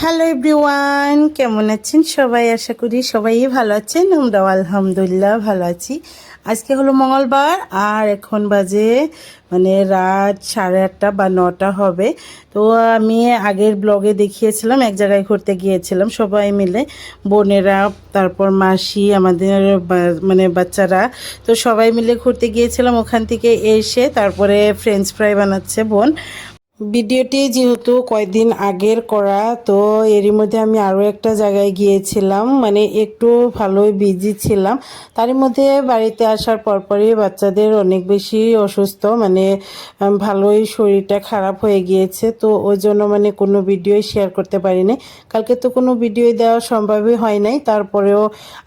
Hello everyone, কেমন আছেন সবাই? আশা করি সবাই ভালো আছেন, আমরাও আলহামদুলিল্লাহ ভালো আছি। আজকে হলো মঙ্গলবার, আর এখন বাজে মানে রাত সাড়ে আটটা বা নটা হবে। তো আমি আগের ব্লগে দেখিয়েছিলাম, এক জায়গায় ঘুরতে গিয়েছিলাম, সবাই মিলে, বোনেরা, তারপর মাসি, আমাদের মানে বাচ্চারা, তো সবাই মিলে ঘুরতে গিয়েছিলাম ওখান থেকে এসে, তারপরে ফ্রেঞ্চ ফ্রাই বানাচ্ছে বোন। ভিডিওটি যেহেতু কয়েকদিন আগের করা, তো এরই মধ্যে আমি আরও একটা জায়গায় গিয়েছিলাম মানে একটু ভালোই বিজি ছিলাম। তারই মধ্যে বাড়িতে আসার পরপরই বাচ্চাদের অনেক বেশি অসুস্থ মানে ভালোই শরীরটা খারাপ হয়ে গিয়েছে, তো ওই জন্য মানে কোনো ভিডিওই শেয়ার করতে পারিনি। কালকে তো কোনো ভিডিও দেওয়া সম্ভবই হয় নাই, তারপরেও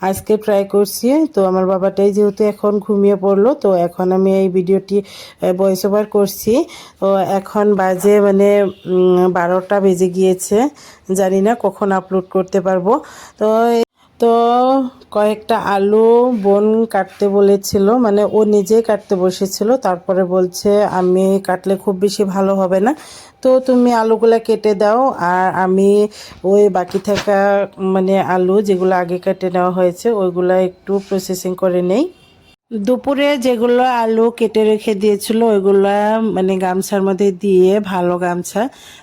আজকে ট্রাই করছি। তো আমার বাবাটাই যেহেতু এখন ঘুমিয়ে পড়ল, তো এখন আমি এই ভিডিওটি ভয়েস ওভার করছি। তো এখন বাজে মানে বারোটা বেজে গিয়েছে। জানি না কখন আপলোড করতে পারব। তো তো কয়েকটা আলু, বোন কাটতে বলেছিল মানে ও নিজেই কাটতে বসেছিল। তারপরে বলছে, আমি কাটলে খুব বেশি ভালো হবে না। তো তুমি আলুগুলা কেটে দাও, আর আমি ওই বাকি থাকা মানে আলু যেগুলো আগে কেটে নেওয়া হয়েছে, ওইগুলো একটু প্রসেসিং করে নেই। দুপুরে যেগুলো আলু কেটে রেখে দিয়েছিল, ওইগুলো মানে গামছার মধ্যে দিয়ে, ভালো গামছা।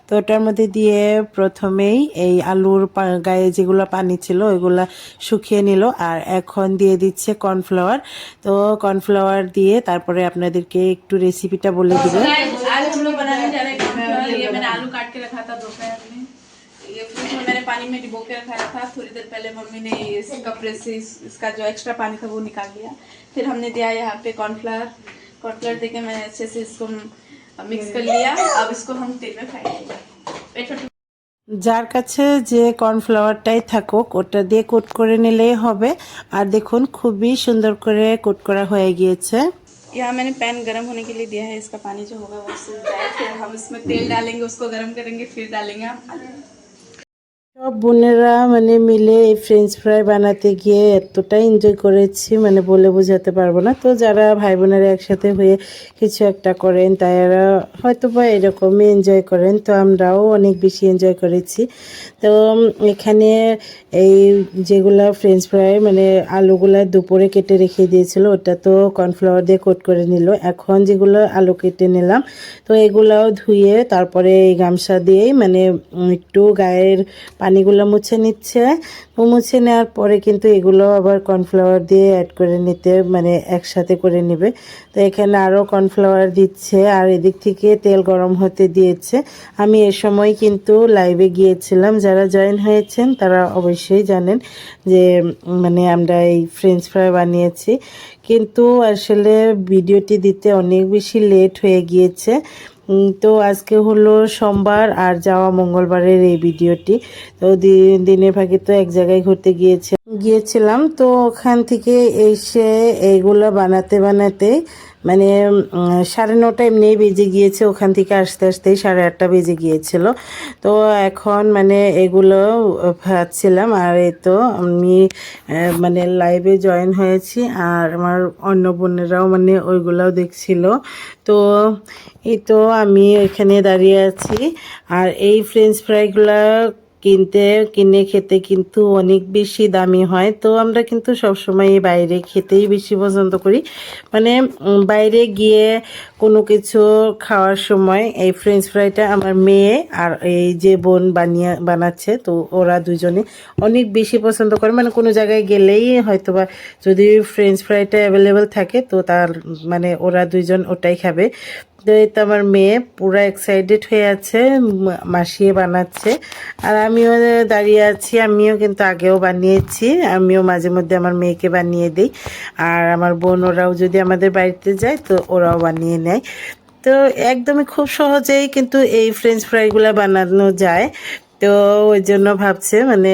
তো ওটার মধ্যে দিয়ে প্রথমেই এই আলুর গায়ে যেগুলো পানি ছিল, ওইগুলো শুকিয়ে নিল। আর এখন দিয়ে দিচ্ছে কর্নফ্লাওয়ার। তো কর্নফ্লাওয়ার দিয়ে তারপরে আপনাদেরকে একটু রেসিপিটা বলে দিবে। पानी में डिबो के रखा था थोड़ी देर पहले मम्मी ने इस कपड़े से इस- इसका जो एक्स्ट्रा पानी था वो निकाल लिया फिर हमने दिया यहाँ पे कॉर्नफ्लावर कॉर्नफ्लावर देके मैंने अच्छे से इसको मिक्स कर लिया अब इसको हम तेल में फ्राई करेंगे Wait for two- যার কাছে যে কর্নফ্লাওয়ারটাই থাকুক ওটা দিয়ে কোট করে নিলেই হবে আর দেখুন খুবই সুন্দর করে কোট করা হয়ে গিয়েছে यहाँ मैंने पैन गर्म होने के लिए दिया है इसका पानी जो होगा वो सूख जाए फिर हम इसमें तेल डालेंगे उसको गर्म करेंगे फिर डालेंगे हम आलू সব বোনেরা মানে মিলে এই ফ্রেঞ্চ ফ্রাই বানাতে গিয়ে এতটা এনজয় করেছি মানে বলে বোঝাতে পারব না। তো যারা ভাই বোনেরা একসাথে হয়ে কিছু একটা করেন, তারা হয়তো বা এরকমই এনজয় করেন। তো আমরাও অনেক বেশি এনজয় করেছি। তো এখানে এই যেগুলো ফ্রেঞ্চ ফ্রাই মানে আলুগুলো দুপুরে কেটে রেখে দিয়েছিল, ওটা তো কর্নফ্লাওয়ার দিয়ে কোট করে নিল। এখন যেগুলো আলু কেটে নিলাম, তো এগুলাও ধুয়ে তারপরে এই গামছা দিয়েই মানে একটু গায়ের পানিগুলো মুছে নিচ্ছে। মুছে নেওয়ার পরে কিন্তু এগুলো আবার কর্নফ্লাওয়ার দিয়ে অ্যাড করে নিতে মানে একসাথে করে নেবে। তো এখানে আরও কর্নফ্লাওয়ার দিচ্ছে, আর এদিক থেকে তেল গরম হতে দিয়েছে। আমি এ সময় কিন্তু লাইভে গিয়েছিলাম। যারা জয়েন হয়েছেন তারা অবশ্যই জানেন যে মানে আমরা এই ফ্রেঞ্চ ফ্রাই বানিয়েছি। কিন্তু আসলে ভিডিওটি দিতে অনেক বেশি লেট হয়ে গিয়েছে। তো আজকে হলো সোমবার আর যাওয়া মঙ্গলবারের এই ভিডিওটি। তো দিনের ভাগে তো এক জায়গায় ঘুরতে গিয়েছে গিয়েছিলাম। তো ওখান থেকে এসে এইগুলো বানাতে বানাতে মানে সাড়ে নটা এমনি বেজে গিয়েছে। ওখান থেকে আসতে আসতেই সাড়ে আটটা বেজে গিয়েছিল। তো এখন মানে এগুলো ভাবছিলাম, আর এই তো আমি মানে লাইভে জয়েন হয়েছি। আর আমার অন্য বোনেরাও মানে ওইগুলাও দেখছিল। তো এই তো আমি এখানে দাঁড়িয়ে আছি। আর এই ফ্রেঞ্চ ফ্রাইগুলা কিনতে, কিনে খেতে কিন্তু অনেক বেশি দামি হয়। তো আমরা কিন্তু সবসময় বাইরে খেতেই বেশি পছন্দ করি। মানে বাইরে গিয়ে কোনো কিছু খাওয়ার সময় এই ফ্রেঞ্চ ফ্রাইটা আমার মেয়ে আর এই যে বোন বানিয়ে, বানাচ্ছে, তো ওরা দুজনে অনেক বেশি পছন্দ করে। মানে কোনো জায়গায় গেলেই হয়তো বা যদি ফ্রেঞ্চ ফ্রাইটা অ্যাভেলেবেল থাকে, তো তার মানে ওরা দুইজন ওটাই খাবে। তো আমার মেয়ে পুরো এক্সাইটেড হয়ে আছে মাসিয়ে বানাচ্ছে। আর আমিও দাঁড়িয়ে আছি, আমিও কিন্তু আগেও বানিয়েছি, আমিও মাঝে মধ্যে আমার মেয়েকে বানিয়ে দিই। আর আমার বোন, ওরাও যদি আমাদের বাড়িতে যায় তো ওরাও বানিয়ে নেয়। তো একদমই খুব সহজেই কিন্তু এই ফ্রেঞ্চ ফ্রাইগুলো বানানো যায়। তো ওই জন্য ভাবছে মানে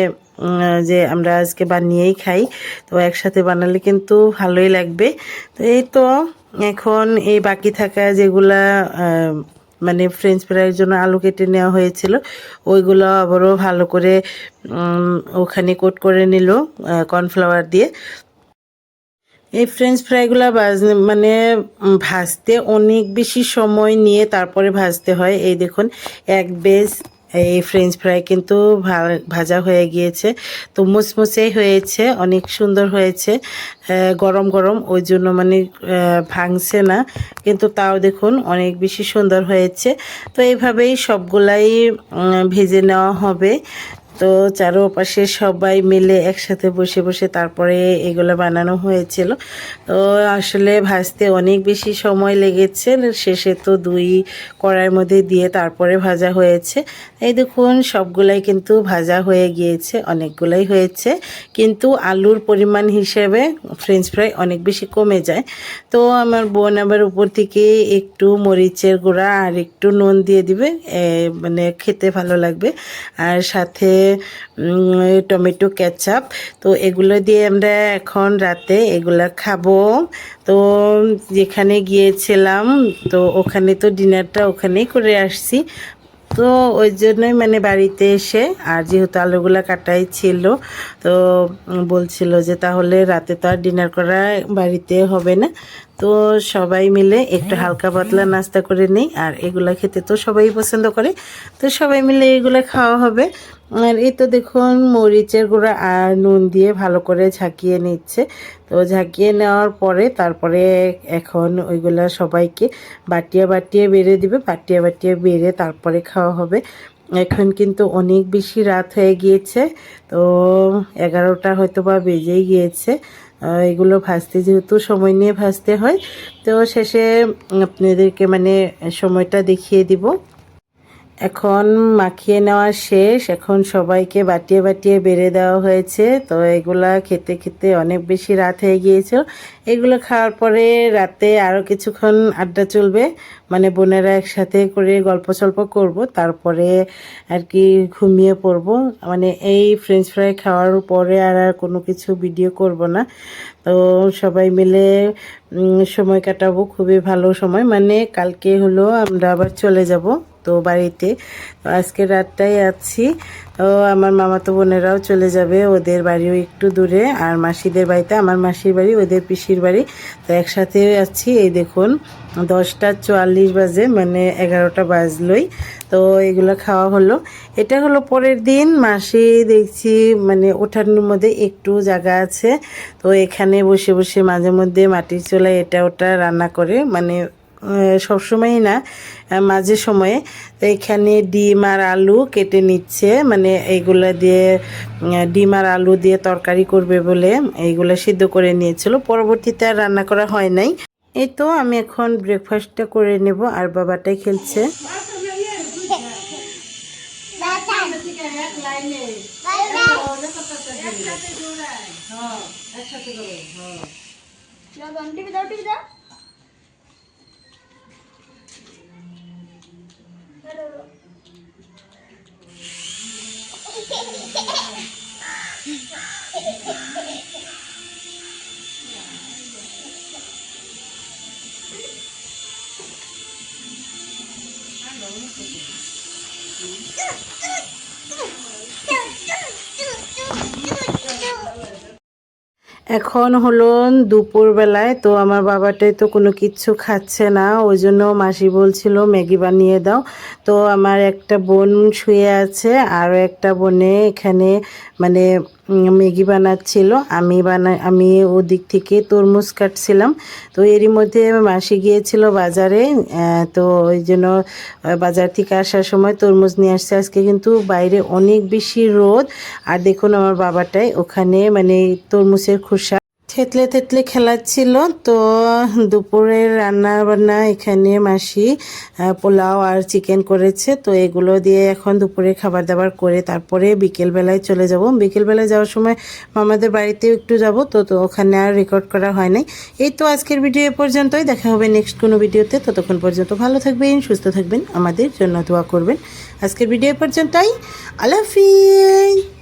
যে আমরা আজকে বানিয়েই খাই। তো একসাথে বানালে কিন্তু ভালোই লাগবে। তো এই তো এখন এই বাকি থাকা যেগুলা মানে ফ্রেঞ্চ ফ্রাইয়ের জন্য আলু কেটে নেওয়া হয়েছিল, ওইগুলো আবারও ভালো করে ওখানে কোট করে নিল কর্নফ্লাওয়ার দিয়ে। এই ফ্রেঞ্চ ফ্রাইগুলো ভাজ মানে ভাজতে অনেক বেশি সময় নিয়ে তারপরে ভাজতে হয়। এই দেখুন, এক বেজ এই ফ্রেঞ্চ ফ্রাই কিন্তু ভাজা হয়ে গিয়েছে। তো মুচমুচেই হয়েছে, অনেক সুন্দর হয়েছে। গরম গরম, ওই জন্য মানে ভাঙছে না। কিন্তু তাও দেখুন, অনেক বেশি সুন্দর হয়েছে। তো এইভাবেই সবগুলাই ভেজে নেওয়া হবে। তো চারোপাশে সবাই মিলে একসাথে বসে বসে তারপরে এগুলো বানানো হয়েছিল। তো আসলে ভাজতে অনেক বেশি সময় লেগেছে। শেষে তো দুই কড়াইয়ের মধ্যে দিয়ে তারপরে ভাজা হয়েছে। এই দেখুন, সবগুলাই কিন্তু ভাজা হয়ে গিয়েছে, অনেকগুলাই হয়েছে। কিন্তু আলুর পরিমাণ হিসেবে ফ্রেঞ্চ ফ্রাই অনেক বেশি কমে যায়। তো আমার বোন আবার উপর থেকে একটু মরিচের গুঁড়া আর একটু নুন দিয়ে দিবে। মানে খেতে ভালো লাগবে। আর সাথে টমেটো কেচাপ। তো এগুলো দিয়ে আমরা এখন রাতে এগুলো খাব। তো যেখানে গিয়েছিলাম তো ওখানে তো ডিনারটা ওখানেই করে আসছি। তো ওই জন্যই মানে বাড়িতে এসে আর যেহেতু আলুগুলা কাটাই ছিল তো বলছিল যে তাহলে রাতে তো আর ডিনার করা বাড়িতে হবে না। তো সবাই মিলে একটু হালকা পাতলা নাস্তা করে নিই আর এগুলা খেতে তো সবাই পছন্দ করে। তো সবাই মিলে এগুলো খাওয়া হবে। আর এই তো দেখুন, মরিচের গুঁড়া আর নুন দিয়ে ভালো করে ঝাঁকিয়ে নিচ্ছে। তো ঝাঁকিয়ে নেওয়ার পরে তারপরে এখন ওইগুলা সবাইকে বাটিয়ে বাটিয়ে বেড়ে দিবে। বাটিয়ে বাটিয়ে বেড়ে তারপরে খাওয়া হবে। এখন কিন্তু অনেক বেশি রাত হয়ে গিয়েছে। তো এগারোটা হয়তো বা বেজেই গিয়েছে। এগুলো ভাজতে যেহেতু সময় নিয়ে ভাজতে হয়, তো শেষে আপনাদেরকে মানে সময়টা দেখিয়ে দিব। এখন মাখিয়ে নেওয়া শেষ। এখন সবাইকে বাটিয়ে বাটিয়ে বেড়ে দেওয়া হয়েছে। তো এগুলা খেতে খেতে অনেক বেশি রাত হয়ে গিয়েছিল। এগুলো খাওয়ার পরে রাতে আরও কিছুক্ষণ আড্ডা চলবে। মানে বোনেরা একসাথে করে গল্প সল্প করব। তারপরে আর কি ঘুমিয়ে পড়ব। মানে এই ফ্রেঞ্চ ফ্রাই খাওয়ার পরে আর আর কোনো কিছু ভিডিও করব না। তো সবাই মিলে সময় কাটাবো। খুবই ভালো সময়। মানে কালকে হলো আমরা আবার চলে যাব। তো বাড়িতে। আজকে রাতটাই আছি। তো আমার মামাতো বোনেরাও চলে যাবে, ওদের বাড়িও একটু দূরে। আর মাসিদের বাড়িতে, আমার মাসির বাড়ি, ওদের পিসির বাড়ি। তো একসাথে আছি, এই দেখুন, দশটা চুয়াল্লিশ বাজে মানে এগারোটা বাজলই। তো এগুলো খাওয়া হলো। এটা হলো পরের দিন, মাসি দেখছি মানে ওঠানোর মধ্যে একটু জায়গা আছে। তো এখানে বসে বসে মাঝে মধ্যে মাটির চুলায় এটা ওটা রান্না করে মানে সবসময়ই না মাঝে সময়ে এখানে ডিম আর আলু কেটে নিচ্ছে মানে এইগুলা দিয়ে ডিম আর আলু দিয়ে তরকারি করবে বলে এইগুলা সিদ্ধ করে নিয়েছিল পরবর্তীতে আর রান্না করা হয় নাই এই তো আমি এখন ব্রেকফাস্টটা করে নেব আর বাবাটাই খেলছে টিভি Hehehehe এখন হলো দুপুরবেলায়, তো আমার বাবাটাই তো কোনো কিছু খাচ্ছে না, ওই জন্য মাসি বলছিল, ম্যাগি বানিয়ে দাও। তো আমার একটা বোন শুয়ে আছে, আরও একটা বোনে এখানে মানে ম্যাগি বানাচ্ছিল। আমি বানা, আমি ওদিক থেকে তরমুজ কাটছিলাম। তো এরই মধ্যে মাসি গিয়েছিল বাজারে তো ওই জন্য বাজার থেকে আসার সময় তরমুজ নিয়ে আসছে। আজকে কিন্তু বাইরে অনেক বেশি রোদ। আর দেখুন আমার বাবাটাই ওখানে মানে তরমুজের খোসা থেতলে থেতলে খেলাচ্ছিল তো দুপুরের রান্না বান্না এখানে মাসি পোলাও আর চিকেন করেছে। তো এগুলো দিয়ে এখন দুপুরে খাবার দাবার করে তারপরে বিকেলবেলায় চলে যাব। বিকেলবেলায় যাওয়ার সময় মামাদের বাড়িতেও একটু যাব। তো তো ওখানে আর রেকর্ড করা হয় নাই। এই তো আজকের ভিডিও এ পর্যন্তই। দেখা হবে নেক্সট কোনো ভিডিওতে ততক্ষণ পর্যন্ত ভালো থাকবেন, সুস্থ থাকবেন। আমাদের জন্য দোয়া করবেন। আজকের ভিডিও এ পর্যন্তই। আল্লাহ হাফিজ।